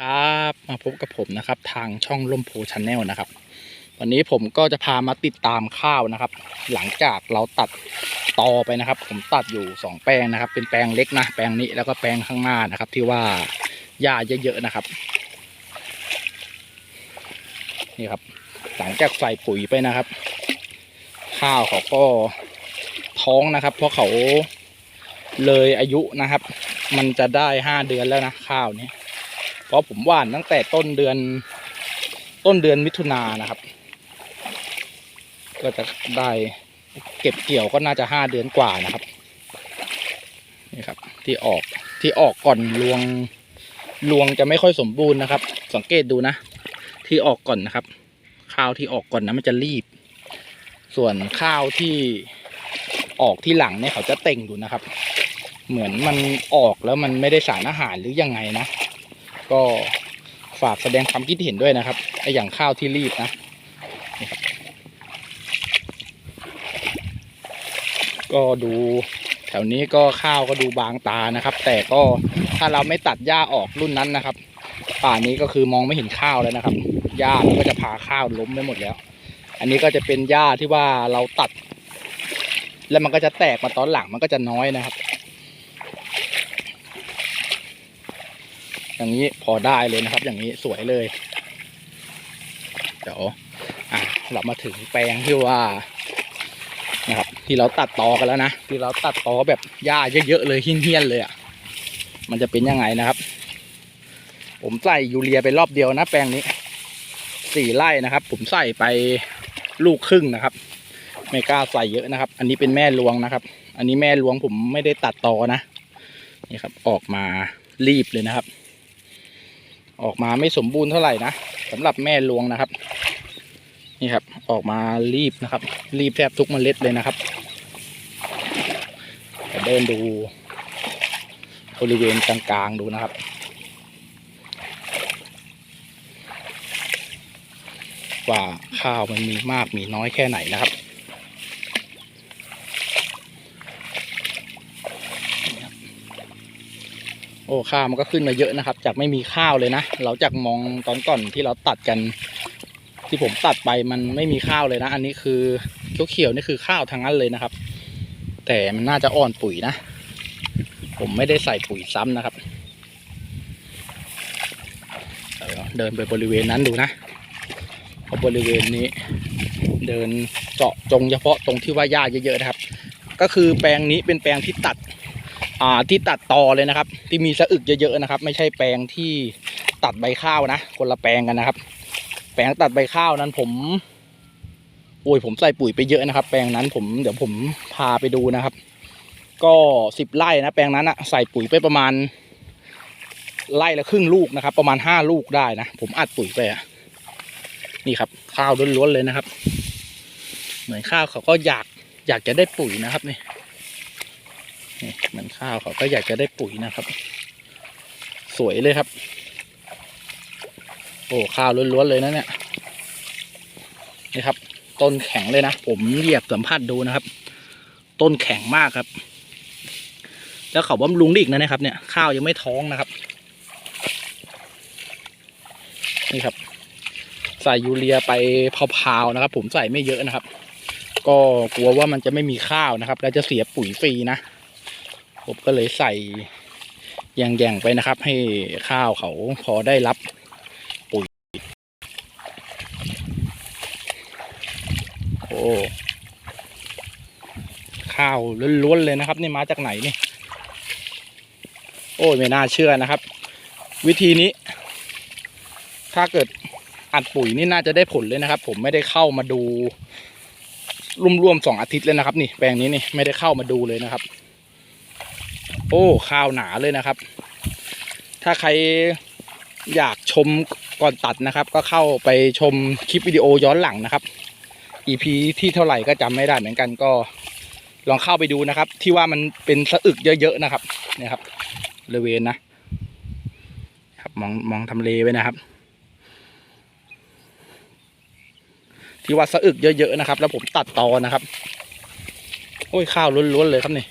ครับมาพบกับผมนะครับทางช่องล่มโพชาแนลนะครับ วันนี้ผมก็จะพามาติดตามข้าวนะครับ หลังจากเราตัดตอไปนะครับ ผมตัดอยู่สองแปลงนะครับ เป็นแปลงเล็กนะแปลงนี้แล้วก็แปลงข้างหน้านะครับ ที่ว่าหญ้าเยอะๆนะครับนี่ครับ หลังจากใส่ปุ๋ยไปนะครับ ข้าวเขาก็ท้องนะครับ เพราะเขาเลยอายุนะครับ มันจะได้ห้าเดือนแล้วนะข้าวนี้ ราะผมหว่านตั้งแต่ต้นเดือนต้นเดือนมิถุนายนนะครับ ก็จะได้เก็บเกี่ยวก็น่าจะห้าเดือนกว่านะครับนี่ครับ ที่ออกที่ออกก่อนรวงรวงจะไม่ค่อยสมบูรณ์นะครับ สังเกตดูนะ ที่ออกก่อนนะครับ ข้าวที่ออกก่อนนะมันจะรีบ ส่วนข้าวที่ออกที่หลังเนี่ยเขาจะเต่งอยู่นะครับ เหมือนมันออกแล้วมันไม่ได้สารอาหารหรือยังไงนะ ก็ฝากแสดงความคิดเห็นด้วยนะครับไออย่างข้าวที่รีบนะนี่ครับก็ดูแถวนี้ก็ข้าวก็ดูบางตานะครับ แต่ก็ถ้าเราไม่ตัดหญ้าออกรุ่นนั้นนะครับ ป่านี้ก็คือมองไม่เห็นข้าวแล้วนะครับหญ้ามันก็จะพาข้าวล้มไปหมดแล้ว อันนี้ก็จะเป็นหญ้าที่ว่าเราตัด แล้วมันก็จะแตกมาตอนหลังมันก็จะน้อยนะครับ อย่างนี้พอได้เลยนะครับ อย่างนี้สวยเลย เดี๋ยวอะเรามาถึงแปลงที่ว่านะครับ ที่เราตัดตอกันแล้วนะที่เราตัดตอแบบหญ้าเยอะๆเลยเฮี้ยนๆเลยอะมันจะเป็นยังไงนะครับ ผมใส่ยูเรียไปรอบเดียวนะแปลงนี้สี่ไร่นะครับ ผมใส่ไปลูกครึ่งนะครับ ไม่กล้าใส่เยอะนะครับ อันนี้เป็นแม่ลวงนะครับ อันนี้แม่ลวงผมไม่ได้ตัดตอนะนี่ครับ ออกมารีบเลยนะครับ ออกมาไม่สมบูรณ์เท่าไหร่นะสำหรับแม่ลวงนะครับ นี่ครับ ออกมารีบนะครับ รีบแทบทุกเมล็ดเลยนะครับเดินดูบริเวณกลางๆดูนะครับว่าข้าวมันมีมากมีน้อยแค่ไหนนะครับ อ้ข้าวมันก็ขึ้นมาเยอะนะครับ จากไม่มีข้าวเลยนะเราจากมองตอนก่อนที่เราตัดกัน ที่ผมตัดไปมันไม่มีข้าวเลยนะ อันนี้คือเขียวๆนี่คือข้าวทั้งนั้นเลยนะครับ แต่มันน่าจะอ่อนปุ๋ยนะ ผมไม่ได้ใส่ปุ๋ยซ้ำนะครับเดี๋ยวเดินไปบริเวณนั้นดูนะเพราะบริเวณนี้ เดินเจาะจงเฉพาะตรงที่ว่าหญ้าเยอะๆนะครับ ก็คือแปลงนี้เป็นแปลงที่ตัด อ่าที่ตัดตอเลยนะครับ ที่มีสะอึกเยอะๆนะครับ ไม่ใช่แปลงที่ตัดใบข้าวนะ คนละแปลงกันนะครับ แปลงตัดใบข้าวนั้นผมโอ้ยผมใส่ปุ๋ยไปเยอะนะครับ แปลงนั้นผมเดี๋ยวผมพาไปดูนะครับ ก็สิบไร่นะแปลงนั้นอะใส่ปุ๋ยไปประมาณไร่ละครึ่งลูกนะครับ ประมาณห้าลูกได้นะผมอัดปุ๋ยไปอะนี่ครับ ข้าวล้วนๆเลยนะครับ เหมือนข้าวเขาก็อยากอยากจะได้ปุ๋ยนะครับนี่ มือนข้าวเขาก็อยากจะได้ปุ๋ยนะครับ สวยเลยครับ โอ้ข้าวล้วนๆเลยนะเนี่ยนี่ครับ ต้นแข็งเลยนะ ผมเหยียบสัมผัสดูนะครับ ต้นแข็งมากครับ แล้วเขาบำรุงได้อีกนะนะครับ เนี่ยข้าวยังไม่ท้องนะครับ นี่ครับ ใส่ยูเรียไปพาวๆนะครับ ผมใส่ไม่เยอะนะครับ ก็กลัวว่ามันจะไม่มีข้าวนะครับ แล้วจะเสียปุ๋ยฟรีนะ ผมก็เลยใส่แยงๆไปนะครับ ให้ข้าวเขาพอได้รับปุ๋ย โอ้ ข้าวล้วนๆเลยนะครับ นี่มาจากไหนนี่ โอ้ไม่น่าเชื่อนะครับ วิธีนี้ ถ้าเกิดอัดปุ๋ยนี่น่าจะได้ผลเลยนะครับ ผมไม่ได้เข้ามาดูรวมๆสองอาทิตย์เลยนะครับ นี่แปลงนี้นี่ไม่ได้เข้ามาดูเลยนะครับ โอ้ข้าวหนาเลยนะครับ ถ้าใครอยากชมก่อนตัดนะครับ ก็เข้าไปชมคลิปวิดีโอย้อนหลังนะครับ EP ที่เท่าไหร่ก็จำไม่ได้เหมือนกันก็ลองเข้าไปดูนะครับ ที่ว่ามันเป็นสะอึกเยอะๆนะครับนี่ยครับบริเวณนะ ครับมองมองทำเลไว้นะครับ ที่ว่าสะอึกเยอะๆนะครับ แล้วผมตัดตอนะครับ โอ้ยข้าวล้วนๆเลยครับนี่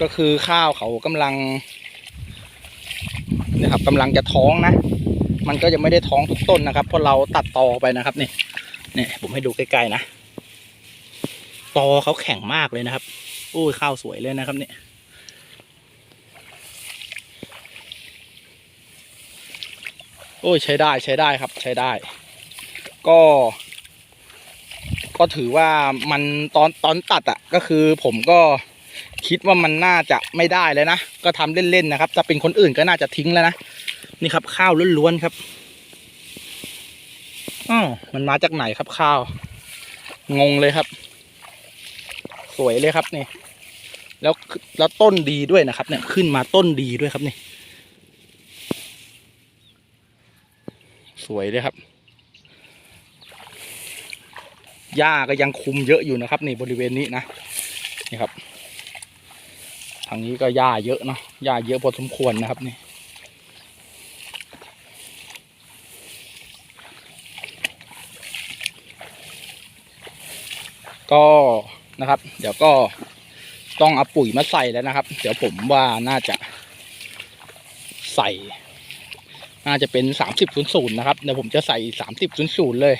ก็คือข้าวเขากำลังนี่ยครับกำลังจะท้องนะ มันก็จะไม่ได้ท้องทุกต้นนะครับเพราะเราตัดตอไปนะครับนี่นี่ผมให้ดูใกล้ๆนะตอเขาแข็งมากเลยนะครับโอ้ยข้าวสวยเลยนะครับเนี่ยโอ้ยใช้ได้ใช้ได้ครับใช้ได้ ก็ ก็ถือว่ามันตอนตอนตัดอะ่ะก็คือผมก็ คิดว่ามันน่าจะไม่ได้เลยนะ ก็ทำเล่นๆนะครับ ถ้าเป็นคนอื่นก็น่าจะทิ้งแล้วนะ นี่ครับข้าวล้วนๆครับอ้าวมันมาจากไหนครับข้าว งงเลยครับ สวยเลยครับนี่ แล้วแล้วต้นดีด้วยนะครับ เนี่ยขึ้นมาต้นดีด้วยครับนี่ สวยเลยครับหญ้าก็ยังคุมเยอะอยู่นะครับนี่บริเวณนี้นะนี่ครับ ทางนี้ก็หญ้าเยอะเนาะหญ้าเยอะพอสมควรนะครับนี่ก็นะครับ เดี๋ยวก็ต้องเอาปุ๋ยมาใส่แล้วนะครับ เดี๋ยวผมว่าน่าจะใส่ น่าจะเป็นสามสิบศูนย์ศูนย์นะครับเดี๋ยวผมจะใส่สามสิบศูนย์ศูนย์เลย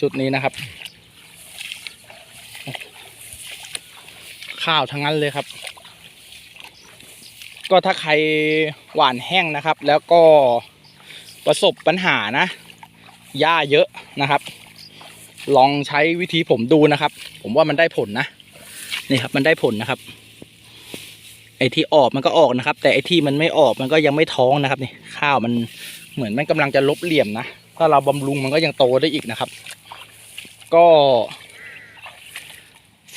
ชุดนี้นะครับ ข้าวทั้งนั้นเลยครับ ก็ถ้าใครหว่านแห้งนะครับ แล้วก็ประสบปัญหานะหญ้าเยอะนะครับ ลองใช้วิธีผมดูนะครับ ผมว่ามันได้ผลนะนี่ครับมันได้ผลนะครับ ไอ้ที่ออกมันก็ออกนะครับ แต่ไอ้ที่มันไม่ออกมันก็ยังไม่ท้องนะครับนี่ข้าวมันเหมือนมันกำลังจะลบเหลี่ยมนะถ้าเราบำรุงมันก็ยังโตได้อีกนะครับ ก็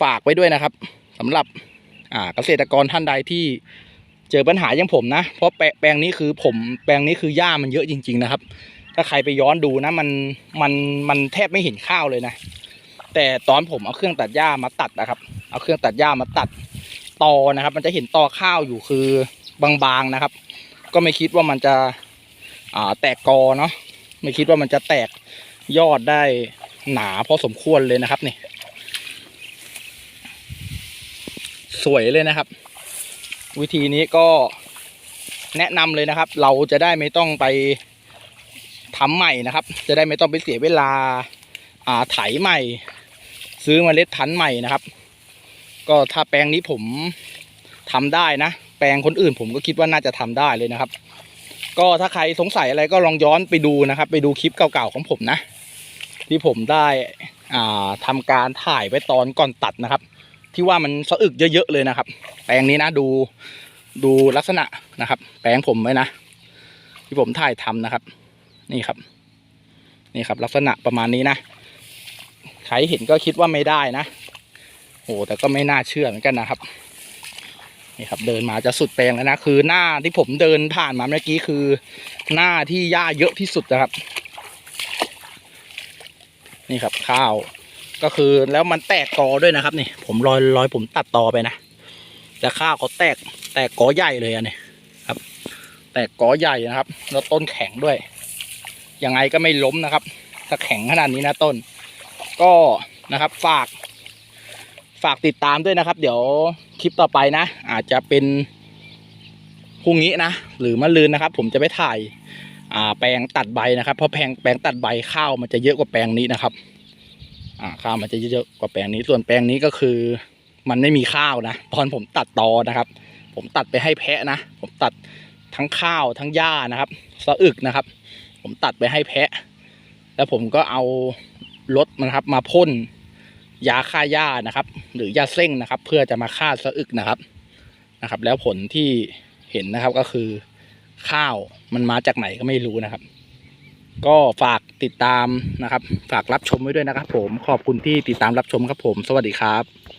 ฝากไว้ด้วยนะครับสำหรับเกษตรกรท่านใดที่ เจอปัญหาอย่างผมนะ เพราะแปลแปลงนี้คือผมแปลงนี้คือหญ้ามันเยอะจริง ๆ นะครับ ถ้าใครไปย้อนดูนะ มันมันมันแทบไม่เห็นข้าวเลยนะ แต่ตอนผมเอาเครื่องตัดหญ้ามาตัดนะครับ เอาเครื่องตัดหญ้ามาตัดตอนะครับ มันจะเห็นตอข้าวอยู่คือบางๆนะครับ ก็ไม่คิดว่ามันจะอ่าแตกกอเนาะไม่คิดว่ามันจะแตกยอดได้หนาพอสมควรเลยนะครับนี่ สวยเลยนะครับ วิธีนี้ก็แนะนำเลยนะครับ เราจะได้ไม่ต้องไปทำใหม่นะครับ จะได้ไม่ต้องไปเสียเวลาอ่าไถใหม่ ซื้อเมล็ดพันใหม่นะครับ ก็ถ้าแปลงนี้ผมทำได้นะ แปลงคนอื่นผมก็คิดว่าน่าจะทำได้เลยนะครับ ก็ถ้าใครสงสัยอะไรก็ลองย้อนไปดูนะครับ ไปดูคลิปเก่าๆของผมนะ ที่ผมได้อ่าทำการถ่ายไว้ตอนก่อนตัดนะครับ ที่ว่ามันสะอึกเยอะๆเลยนะครับ แปลงนี้นะดูดูลักษณะนะครับ แปลงผมไว้นะ ที่ผมถ่ายทำนะครับ นี่ครับ นี่ครับ ลักษณะประมาณนี้นะใครเห็นก็คิดว่าไม่ได้นะโอ้แต่ก็ไม่น่าเชื่อเหมือนกันนะครับนี่ครับเดินมาจะสุดแปลงแล้วนะคือหน้าที่ผมเดินผ่านมาเมื่อกี้คือ หน้าที่หญ้าเยอะที่สุดนะครับ นี่ครับข้าว ก็คือแล้วมันแตกกอด้วยนะครับนี่ผมรอยรอยผมตัดตอไปนะแต่ข้าวเขาแตกแตกกอใหญ่เลยอะเนี่ยครับ แตกกอใหญ่นะครับ แล้วต้นแข็งด้วยยังไงก็ไม่ล้มนะครับ ถ้าแข็งขนาดนี้นะต้น ก็นะครับฝาก ฝากติดตามด้วยนะครับ เดี๋ยวคลิปต่อไปนะ อาจจะเป็นพรุ่งนี้นะหรือมะรืนนะครับ ผมจะไปถ่ายแปลงตัดใบนะครับ เพราะแปลงแปลงตัดใบข้าวมันจะเยอะกว่าแปลงนี้นะครับ อ่าข้าวมันจะเยอะกว่าแปลงนี้ส่วนแปลงนี้ก็คือ มันไม่มีข้าวนะตอนผมตัดตอนะครับ ผมตัดไปให้แพะนะ ผมตัดทั้งข้าวทั้งหญ้านะครับสะอึกนะครับ ผมตัดไปให้แพะ แล้วผมก็เอารถนะครับมาพ่นยาฆ่าหญ้านะครับ หรือยาเส้งนะครับ เพื่อจะมาฆ่าสะอึกนะครับนะครับ แล้วผลที่เห็นนะครับก็คือข้าวมันมาจากไหนก็ไม่รู้นะครับ ก็ฝากติดตามนะครับ ฝากรับชมไว้ด้วยนะครับผมขอบคุณที่ติดตามรับชมครับผม สวัสดีครับ